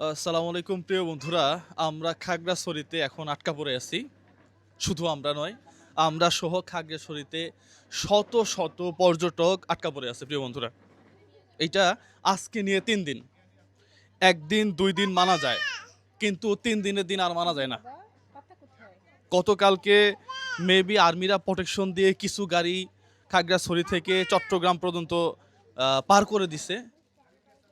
আসসালামু আলাইকুম, প্রিয় বন্ধুরা। আমরা খাগড়াছড়িতে এখন আটকা পড়ে আছি। শুধু আমরা নয়, আমরা সহ খাগড়াছড়িতে শত শত পর্যটক আটকা পড়ে আছে, প্রিয় বন্ধুরা। এইটা আজকে নিয়ে তিন দিন। একদিন, দুই দিন মানা যায়, কিন্তু তিন দিনের দিন আর মানা যায় না। গতকালকে মেবি আর্মিরা প্রোটেকশন দিয়ে কিছু গাড়ি খাগড়াছড়ি থেকে চট্টগ্রাম পর্যন্ত পার করে দিছে।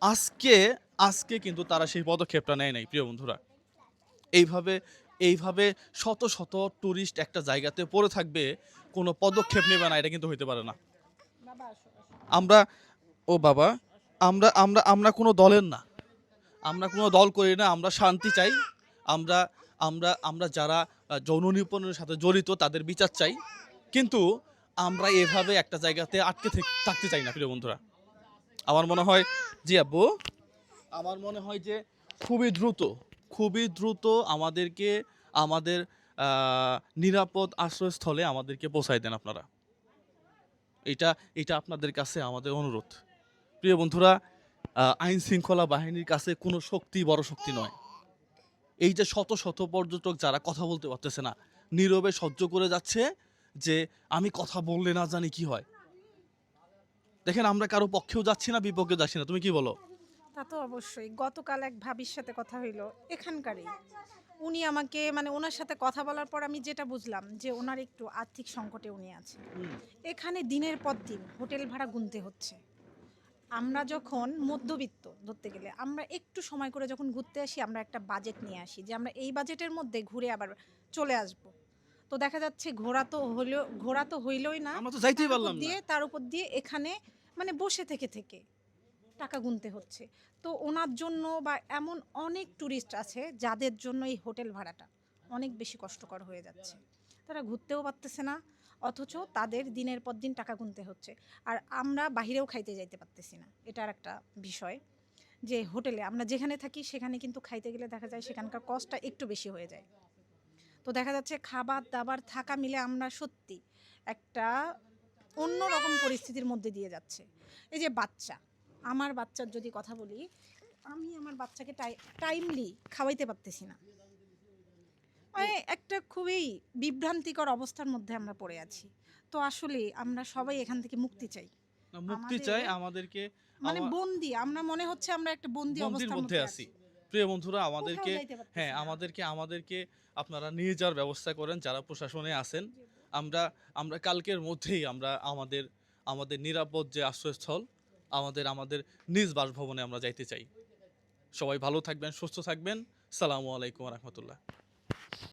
আজকে আজকে কিন্তু তারা সেই পদক্ষেপটা নেয় নাই, প্রিয় বন্ধুরা। এইভাবে এইভাবে শত শত টুরিস্ট একটা জায়গাতে পড়ে থাকবে, কোনো পদক্ষেপ নেবে না, এটা কিন্তু হইতে পারে না। আমরা, ও বাবা, আমরা আমরা আমরা কোনো দলের না। আমরা কোনো দল করি না, আমরা শান্তি চাই। আমরা আমরা আমরা যারা যৌন নিপণের সাথে জড়িত, তাদের বিচার চাই। কিন্তু আমরা এভাবে একটা জায়গাতে আটকে থেক- থাকতে চাই না, প্রিয় বন্ধুরা। আমার মনে হয়, জি আব্বু? আমার মনে হয় যে খুবই দ্রুত খুবই দ্রুত আমাদেরকে, আমাদের নিরাপদ আশ্রয়স্থলে আমাদেরকে পৌঁছায় দেন আপনারা। এটা এটা আপনাদের কাছে আমাদের অনুরোধ। প্রিয় বন্ধুরা আইন শৃঙ্খলা বাহিনীর কাছে কোনো শক্তি বড় শক্তি নয়। এই যে শত শত পর্যটক যারা কথা বলতে পারতেছে না, নীরবে সহ্য করে যাচ্ছে যে আমি কথা বললে না জানি কি হয়। দেখেন আমরা কারও পক্ষেও যাচ্ছি না, বিপক্ষেও যাচ্ছি না, তুমি কি বলো? তা তো অবশ্যই। গতকাল এক ভাবির সাথে কথা হইল এখানকারই। উনি আমাকে মানে ওনার সাথে কথা বলার পর আমি যেটা বুঝলাম যে ওনার একটু আর্থিক সংকটে উনি আছে এখানে দিনের পর দিন হোটেল ভাড়া গুনতে হচ্ছে। আমরা যখন মধ্যবিত্ত ধরতে গেলে আমরা একটু সময় করে যখন ঘুরতে আসি আমরা একটা বাজেট নিয়ে আসি যে আমরা এই বাজেটের মধ্যে ঘুরে আবার চলে আসব। তো দেখা যাচ্ছে ঘোরা তো হইলেও ঘোরা তো হইলই না। আমরা তো যাইতেই পারলাম না। দিয়ে তার উপর দিয়ে এখানে মানে বসে থেকে থেকে। টাকা গুনতে হচ্ছে। তো ওনার জন্য বা এমন অনেক ট্যুরিস্ট আছে যাদের জন্য এই হোটেল ভাড়াটা অনেক বেশি কষ্টকর হয়ে যাচ্ছে। তারা ঘুরতেও পারতেছে না, অথচ তাদের দিনের পর দিন টাকা গুনতে হচ্ছে। আর আমরা বাহিরেও খাইতে যাইতে পারতেছি না এটা আর একটা বিষয় যে হোটেলে আমরা যেখানে থাকি সেখানে কিন্তু খাইতে গেলে দেখা যায় সেখানকার কস্টটা একটু বেশি হয়ে যায়। তো দেখা যাচ্ছে খাবার দাবার থাকা মিলে আমরা সত্যি একটা অন্যরকম পরিস্থিতির মধ্যে দিয়ে যাচ্ছে। এই যে বাচ্চা আমার বাচ্চার যদি কথা বলি আমি আমার বাচ্চাকে টাইমলি খাওয়াইতে পারতেছি না। মানে একটা খুবই বিভ্রান্তিকর অবস্থার মধ্যে আমরা পড়ে আছি। তো আসলে আমরা সবাই এখান থেকে মুক্তি চাই। মুক্তি চাই আমাদেরকে মানে বন্দি আমরা মনে হচ্ছে আমরা একটা বন্দি অবস্থার মধ্যে আছি। প্রিয় বন্ধুরা আমাদেরকে হ্যাঁ আমাদেরকে আমাদেরকে আপনারা নিয়ে যাওয়ার ব্যবস্থা করেন যারা প্রশাসনে আছেন। আমরা আমরা কালকের মধ্যেই আমরা আমাদের আমাদের নিরাপদ যে আশ্রয়স্থল আমাদের আমাদের নিজ বাসভবনে আমরা যাইতে চাই। সবাই ভালো থাকবেন, সুস্থ থাকবেন। সালামু আলাইকুম রহমতুল্লাহ।